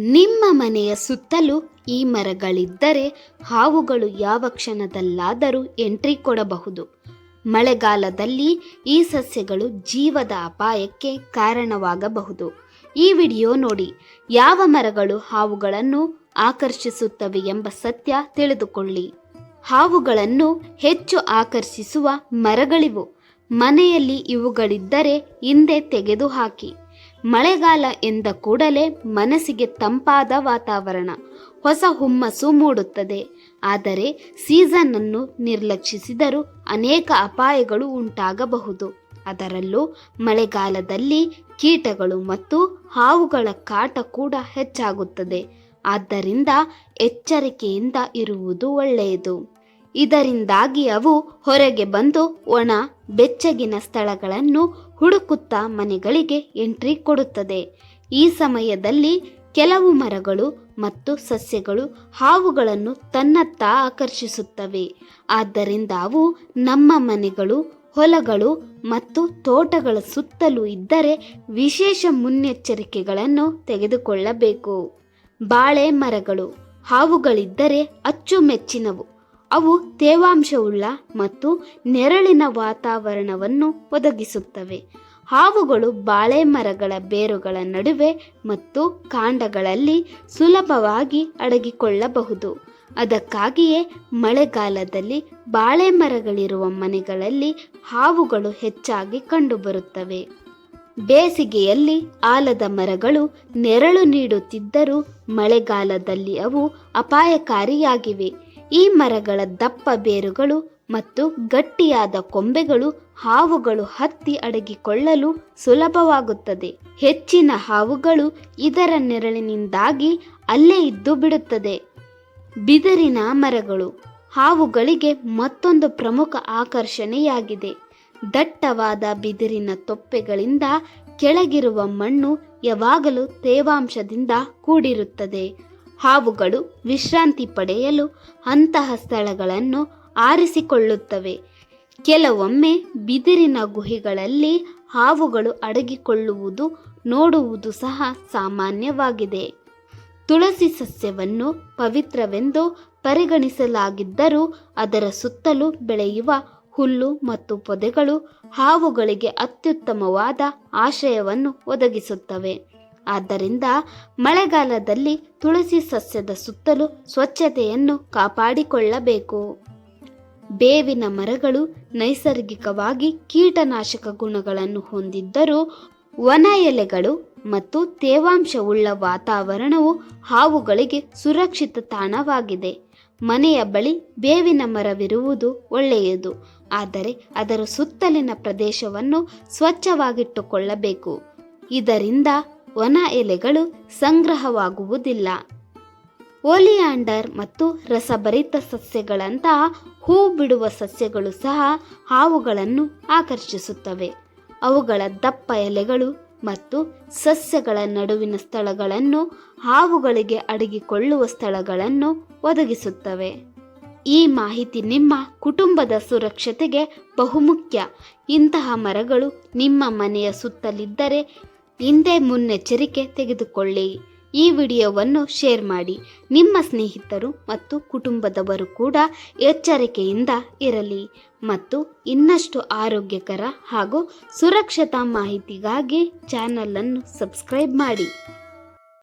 ನಿಮ್ಮ ಮನೆಯ ಸುತ್ತಲೂ ಈ ಮರಗಳಿದ್ದರೆ ಹಾವುಗಳು ಯಾವ ಕ್ಷಣದಲ್ಲಾದರೂ ಎಂಟ್ರಿ ಕೊಡಬಹುದು. ಮಳೆಗಾಲದಲ್ಲಿ ಈ ಸಸ್ಯಗಳು ಜೀವದ ಅಪಾಯಕ್ಕೆ ಕಾರಣವಾಗಬಹುದು. ಈ ವಿಡಿಯೋ ನೋಡಿ, ಯಾವ ಮರಗಳು ಹಾವುಗಳನ್ನು ಆಕರ್ಷಿಸುತ್ತವೆ ಎಂಬ ಸತ್ಯ ತಿಳಿದುಕೊಳ್ಳಿ. ಹಾವುಗಳನ್ನು ಹೆಚ್ಚು ಆಕರ್ಷಿಸುವ ಮರಗಳಿವು. ಮನೆಯಲ್ಲಿ ಇವುಗಳಿದ್ದರೆ ಹಿಂದೆ ತೆಗೆದುಹಾಕಿ. ಮಳೆಗಾಲ ಎಂದ ಕೂಡಲೇ ಮನಸ್ಸಿಗೆ ತಂಪಾದ ವಾತಾವರಣ, ಹೊಸ ಹುಮ್ಮಸ್ಸು ಮೂಡುತ್ತದೆ. ಆದರೆ ಸೀಸನ್ ಅನ್ನು ನಿರ್ಲಕ್ಷಿಸಿದರೂ ಅನೇಕ ಅಪಾಯಗಳು ಉಂಟಾಗಬಹುದು. ಅದರಲ್ಲೂ ಮಳೆಗಾಲದಲ್ಲಿ ಕೀಟಗಳು ಮತ್ತು ಹಾವುಗಳ ಕಾಟ ಕೂಡ ಹೆಚ್ಚಾಗುತ್ತದೆ. ಆದ್ದರಿಂದ ಎಚ್ಚರಿಕೆಯಿಂದ ಇರುವುದು ಒಳ್ಳೆಯದು. ಇದರಿಂದಾಗಿ ಅವು ಹೊರಗೆ ಬಂದು ಒಣ, ಬೆಚ್ಚಗಿನ ಸ್ಥಳಗಳನ್ನು ಹುಡುಕುತ್ತಾ ಮನೆಗಳಿಗೆ ಎಂಟ್ರಿ ಕೊಡುತ್ತದೆ. ಈ ಸಮಯದಲ್ಲಿ ಕೆಲವು ಮರಗಳು ಮತ್ತು ಸಸ್ಯಗಳು ಹಾವುಗಳನ್ನು ತನ್ನತ್ತ ಆಕರ್ಷಿಸುತ್ತವೆ. ಆದ್ದರಿಂದ ಅವು ನಮ್ಮ ಮನೆಗಳು, ಹೊಲಗಳು ಮತ್ತು ತೋಟಗಳ ಸುತ್ತಲೂ ಇದ್ದರೆ ವಿಶೇಷ ಮುನ್ನೆಚ್ಚರಿಕೆಗಳನ್ನು ತೆಗೆದುಕೊಳ್ಳಬೇಕು. ಬಾಳೆ ಮರಗಳು ಹಾವುಗಳಿದ್ದರೆ ಅಚ್ಚುಮೆಚ್ಚಿನವು. ಅವು ತೇವಾಂಶವುಳ್ಳ ಮತ್ತು ನೆರಳಿನ ವಾತಾವರಣವನ್ನು ಒದಗಿಸುತ್ತವೆ. ಹಾವುಗಳು ಬಾಳೆ ಮರಗಳ ಬೇರುಗಳ ನಡುವೆ ಮತ್ತು ಕಾಂಡಗಳಲ್ಲಿ ಸುಲಭವಾಗಿ ಅಡಗಿಕೊಳ್ಳಬಹುದು. ಅದಕ್ಕಾಗಿಯೇ ಮಳೆಗಾಲದಲ್ಲಿ ಬಾಳೆ ಮರಗಳಿರುವ ಮನೆಗಳಲ್ಲಿ ಹಾವುಗಳು ಹೆಚ್ಚಾಗಿ ಕಂಡುಬರುತ್ತವೆ. ಬೇಸಿಗೆಯಲ್ಲಿ ಆಲದ ಮರಗಳು ನೆರಳು ನೀಡುತ್ತಿದ್ದರೂ ಮಳೆಗಾಲದಲ್ಲಿ ಅವು ಅಪಾಯಕಾರಿಯಾಗಿವೆ. ಈ ಮರಗಳ ದಪ್ಪ ಬೇರುಗಳು ಮತ್ತು ಗಟ್ಟಿಯಾದ ಕೊಂಬೆಗಳು ಹಾವುಗಳು ಹತ್ತಿ ಅಡಗಿಕೊಳ್ಳಲು ಸುಲಭವಾಗುತ್ತದೆ. ಹೆಚ್ಚಿನ ಹಾವುಗಳು ಇದರ ನೆರಳಿನಿಂದಾಗಿ ಅಲ್ಲೇ ಇದ್ದು ಬಿಡುತ್ತದೆ. ಬಿದಿರಿನ ಮರಗಳು ಹಾವುಗಳಿಗೆ ಮತ್ತೊಂದು ಪ್ರಮುಖ ಆಕರ್ಷಣೆಯಾಗಿದೆ. ದಟ್ಟವಾದ ಬಿದಿರಿನ ತೊಪ್ಪೆಗಳಿಂದ ಕೆಳಗಿರುವ ಮಣ್ಣು ಯಾವಾಗಲೂ ತೇವಾಂಶದಿಂದ ಕೂಡಿರುತ್ತದೆ. ಹಾವುಗಳು ವಿಶ್ರಾಂತಿ ಪಡೆಯಲು ಅಂತಹ ಸ್ಥಳಗಳನ್ನು ಆರಿಸಿಕೊಳ್ಳುತ್ತವೆ. ಕೆಲವೊಮ್ಮೆ ಬಿದಿರಿನ ಗುಹೆಗಳಲ್ಲಿ ಹಾವುಗಳು ಅಡಗಿಕೊಳ್ಳುವುದು ನೋಡುವುದು ಸಹ ಸಾಮಾನ್ಯವಾಗಿದೆ. ತುಳಸಿ ಸಸ್ಯವನ್ನು ಪವಿತ್ರವೆಂದು ಪರಿಗಣಿಸಲಾಗಿದ್ದರೂ ಅದರ ಸುತ್ತಲೂ ಬೆಳೆಯುವ ಹುಲ್ಲು ಮತ್ತು ಪೊದೆಗಳು ಹಾವುಗಳಿಗೆ ಅತ್ಯುತ್ತಮವಾದ ಆಶ್ರಯವನ್ನು ಒದಗಿಸುತ್ತವೆ. ಆದ್ದರಿಂದ ಮಳೆಗಾಲದಲ್ಲಿ ತುಳಸಿ ಸಸ್ಯದ ಸುತ್ತಲೂ ಸ್ವಚ್ಛತೆಯನ್ನು ಕಾಪಾಡಿಕೊಳ್ಳಬೇಕು. ಬೇವಿನ ಮರಗಳು ನೈಸರ್ಗಿಕವಾಗಿ ಕೀಟನಾಶಕ ಗುಣಗಳನ್ನು ಹೊಂದಿದ್ದರೂ ವನ ಎಲೆಗಳು ಮತ್ತು ತೇವಾಂಶವುಳ್ಳ ವಾತಾವರಣವು ಹಾವುಗಳಿಗೆ ಸುರಕ್ಷಿತ ತಾಣವಾಗಿದೆ. ಮನೆಯ ಬಳಿ ಬೇವಿನ ಮರವಿರುವುದು ಒಳ್ಳೆಯದು. ಆದರೆ ಅದರ ಸುತ್ತಲಿನ ಪ್ರದೇಶವನ್ನು ಸ್ವಚ್ಛವಾಗಿಟ್ಟುಕೊಳ್ಳಬೇಕು. ಇದರಿಂದ ಒಣ ಎಲೆಗಳು ಸಂಗ್ರಹವಾಗುವುದಿಲ್ಲ. ಓಲಿಯಾಂಡರ್ ಮತ್ತು ರಸಭರಿತ ಸಸ್ಯಗಳಂತಹ ಹೂ ಬಿಡುವ ಸಸ್ಯಗಳು ಸಹ ಹಾವುಗಳನ್ನು ಆಕರ್ಷಿಸುತ್ತವೆ. ಅವುಗಳ ದಪ್ಪ ಎಲೆಗಳು ಮತ್ತು ಸಸ್ಯಗಳ ನಡುವಿನ ಸ್ಥಳಗಳನ್ನು ಹಾವುಗಳಿಗೆ ಅಡಗಿಕೊಳ್ಳುವ ಸ್ಥಳಗಳನ್ನು ಒದಗಿಸುತ್ತವೆ. ಈ ಮಾಹಿತಿ ನಿಮ್ಮ ಕುಟುಂಬದ ಸುರಕ್ಷತೆಗೆ ಬಹುಮುಖ್ಯ. ಇಂತಹ ಮರಗಳು ನಿಮ್ಮ ಮನೆಯ ಸುತ್ತಲಿದ್ದರೆ ಹಿಂದೆ ಮುನ್ನೆಚ್ಚರಿಕೆ ತೆಗೆದುಕೊಳ್ಳಿ. ಈ ವಿಡಿಯೋವನ್ನು ಶೇರ್ ಮಾಡಿ. ನಿಮ್ಮ ಸ್ನೇಹಿತರು ಮತ್ತು ಕುಟುಂಬದವರು ಕೂಡ ಎಚ್ಚರಿಕೆಯಿಂದ ಇರಲಿ. ಮತ್ತು ಇನ್ನಷ್ಟು ಆರೋಗ್ಯಕರ ಹಾಗೂ ಸುರಕ್ಷತಾ ಮಾಹಿತಿಗಾಗಿ ಚಾನಲನ್ನು ಸಬ್ಸ್ಕ್ರೈಬ್ ಮಾಡಿ.